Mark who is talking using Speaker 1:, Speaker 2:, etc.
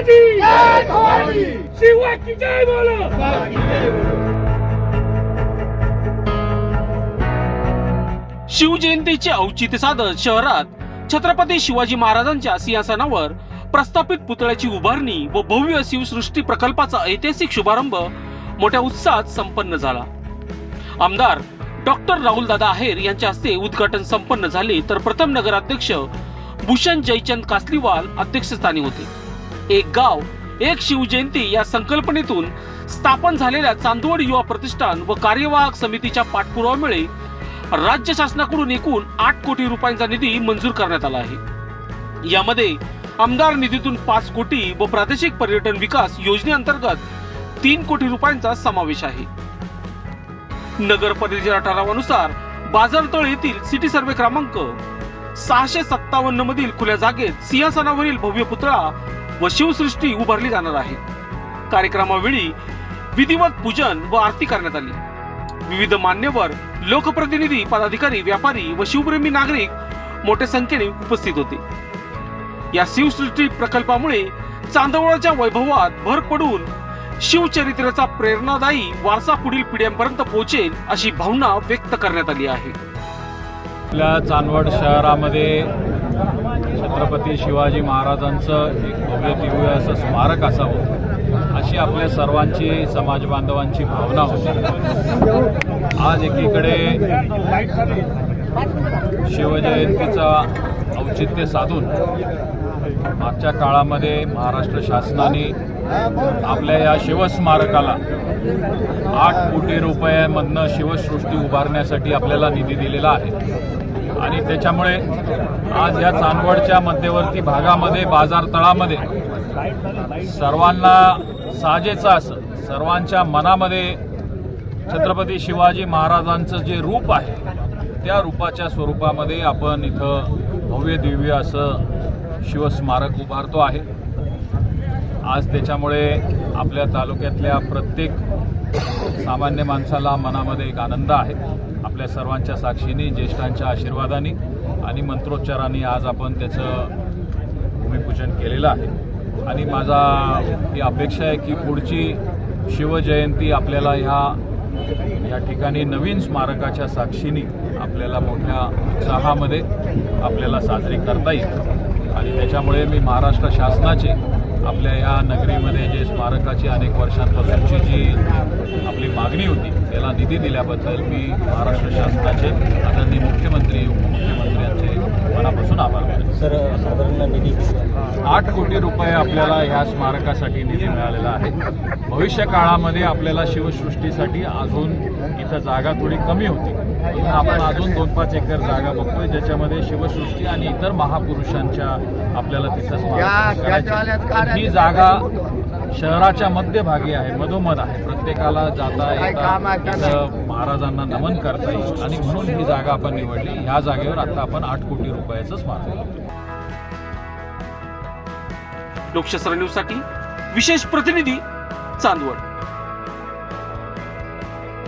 Speaker 1: शिवाजी शिवाजी जय बोला!
Speaker 2: शिवजयंतीचे औचित्य साधत शहरात छत्रपती शिवाजी महाराजांच्या सिंहासनावर प्रस्थापित पुतळ्याची उभारणी व भव्य शिवसृष्टी प्रकल्पाचा ऐतिहासिक शुभारंभ मोठ्या उत्साहात संपन्न झाला. आमदार डॉक्टर राहुल दादा आहेर यांच्या हस्ते उद्घाटन संपन्न झाले तर प्रथम नगराध्यक्ष भूषण जयचंद कासलीवाल अध्यक्षस्थानी होते. एक गाव एक शिवजयंती या संकल्पनेतून स्थापन झालेल्या चांदवड युवा प्रतिष्ठान व कार्यवाहक समितीच्या पाठपुराव्यामुळे राज्य शासनाकडून एकूण आठ कोटी रुपयांचा निधी मंजूर करण्यात आला आहे. यामध्ये आमदार निधीतून पाच कोटी व प्रादेशिक पर्यटन विकास योजनेअंतर्गत तीन कोटी रुपयांचा समावेश आहे. नगर परिषदेच्या ठरावानुसार बाजारतळ येथील सिटी सर्वे क्रमांक सहाशे सत्तावन्न मधील खुल्या जागेत सिंहासनावरील भव्य पुतळा व शिवसृष्टी उभारली जाणार आहे. कार्यक्रमावेळी विधिवत पूजन व आरती करण्यात आली. विविध मान्यवर लोकप्रतिनिधी पदाधिकारी व्यापारी व शिवप्रेमी नागरिक मोठ्या संख्येने उपस्थित होते. या शिवसृष्टी प्रकल्पामुळे चांदवळाच्या वैभवात भर पडून शिवचरित्राचा प्रेरणादायी वारसा पुढील पिढ्यांपर्यंत पोहोचेल अशी भावना व्यक्त करण्यात आली आहे.
Speaker 3: आपल्या चांदवड शहरामध्ये छत्रपती शिवाजी महाराजांचं एक भव्य दिव्य असं स्मारक असावं अशी आपल्या सर्वांची समाज बांधवांची भावना होती. आज एकीकडे शिवजयंतीचा औचित्य साधून मागच्या काळामध्ये महाराष्ट्र शासनाने आपल्या या शिवस्मारकाला आठ कोटी रुपयामधनं शिवसृष्टी उभारण्यासाठी आपल्याला निधी दिलेला आहे. आणि त्याच्यामुळे आज या चांदवडच्या मध्यवर्ती भागामध्ये बाजार तळामध्ये सर्वांना साजेचं असं सर्वांच्या मनामध्ये छत्रपती शिवाजी महाराजांचं जे रूप आहे त्या रूपाच्या स्वरूपामध्ये आपण इथं भव्य दिव्य असं शिवस्मारक उभारतो आहे. आज त्याच्यामुळे आपल्या तालुक्यातल्या प्रत्येक सामान्य माणसाला मनामध्ये एक आनंद आहे आपल्या सर्वांच्या साक्षीने ज्येष्ठांच्या आशीर्वादाने आणि मंत्रोच्चाराने आज आपण त्याचं भूमिपूजन केलेलं आहे. आणि माझा ही अपेक्षा आहे की पुढची शिवजयंती आपल्याला ह्या या ठिकाणी नवीन स्मारकाच्या साक्षीने आपल्याला मोठ्या उत्साहामध्ये आपल्याला साजरी करता येईल. आणि त्याच्यामुळे मी महाराष्ट्र शासनाचे आपल्या या नगरीमध्ये जे स्मारकाची अनेक वर्षांपासूनची जी आपली मागणी होती. त्याला निधी दिल्याबद्दल मी महाराष्ट्र शासनाचे आदरणीय मुख्यमंत्री उपमुख्यमंत्र्यांचे मनापासून आभार मानतो
Speaker 4: सर साधारण निधी?
Speaker 3: आठ कोटी रुपये आपल्याला ह्या स्मारकासाठी निधी मिळालेला आहे. भविष्य काळामध्ये आपल्याला शिवसृष्टीसाठी अजून इथं जागा थोडी कमी होती. म्हणून आपण अजून दोन पाच एकर जागा बघतोय ज्याच्यामध्ये शिवसृष्टी आणि इतर महापुरुषांच्या आपल्याला तिथं स्मारक करायचं. ही जागा शहराच्या मध्यभागी आहे मधोमध आहे. प्रत्येकाला जाता येता महाराजांना नमन करता येईल. आणि म्हणून ही जागा आपण निवडली. ह्या जागेवर आता आपण आठ कोटी रुपयाचं स्मारक करतो.
Speaker 2: लोकशास्त्र न्यूजसाठी विशेष प्रतिनिधी चांदवड.